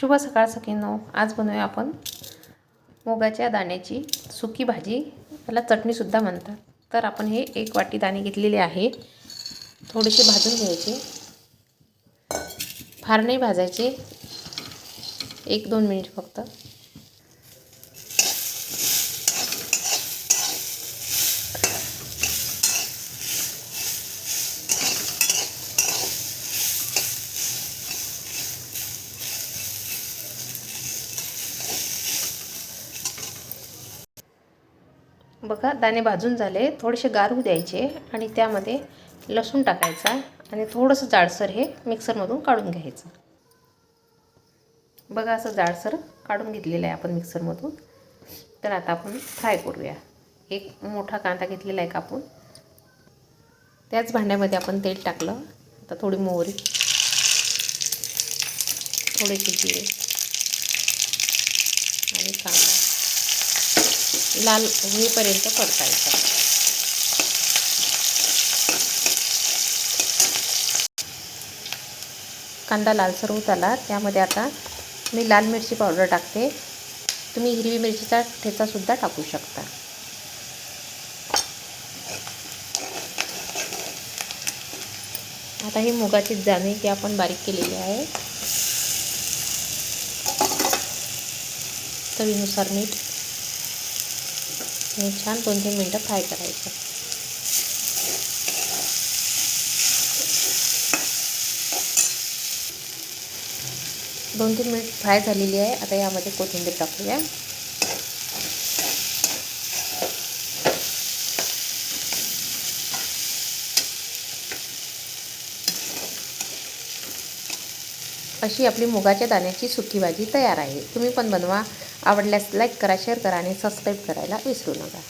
शुभ सकाळ सखींनो. आज बनवूया आपण मुगाच्या दाण्याची सुकी भाजी. त्याला चटणीसुद्धा म्हणतात. तर आपण हे एक वाटी दाणे घेतलेले आहे. थोडेसे भाजून घ्यायचे. फार नाही भाजायचे. एक दोन मिनिट फक्त. बघा दाणे भाजून झाले थोडेसे गारू द्यायचे आणि त्यामध्ये लसूण टाकायचा आणि थोडंसं जाडसर हे मिक्सरमधून काढून घ्यायचं. बघा असं जाडसर काढून घेतलेलं आहे आपण मिक्सरमधून. तर आता आपण फ्राय करूया. एक मोठा कांदा घेतलेला आहे कापून. त्याच भांड्यामध्ये आपण तेल टाकलं. आता थोडी मोहरी थोडेसे जिरे आणि कांदा. लाल होईपर्यंत परतायचा. कांदा लालसर होत आला त्यामध्ये आता मी लाल मिरची पावडर टाकते. तुम्ही हिरवी मिरचीचा ठेचासुद्धा टाकू शकता. आता ही मुगाची जाणी ती आपण बारीक केलेली आहे चवीनुसार मीठ आणि छान दोन तीन मिनटं फ्राय करायचं. दोन तीन मिनिट फ्राय झालेली आहे. आता यामध्ये कोथिंबीर टाकूया. अशी आपली मुगाच्या दाण्याची सुकी भाजी तयार आहे. तुम्ही पण बनवा. आवडल्यास लाईक करा शेअर करा आणि सबस्क्राईब करायला विसरू नका.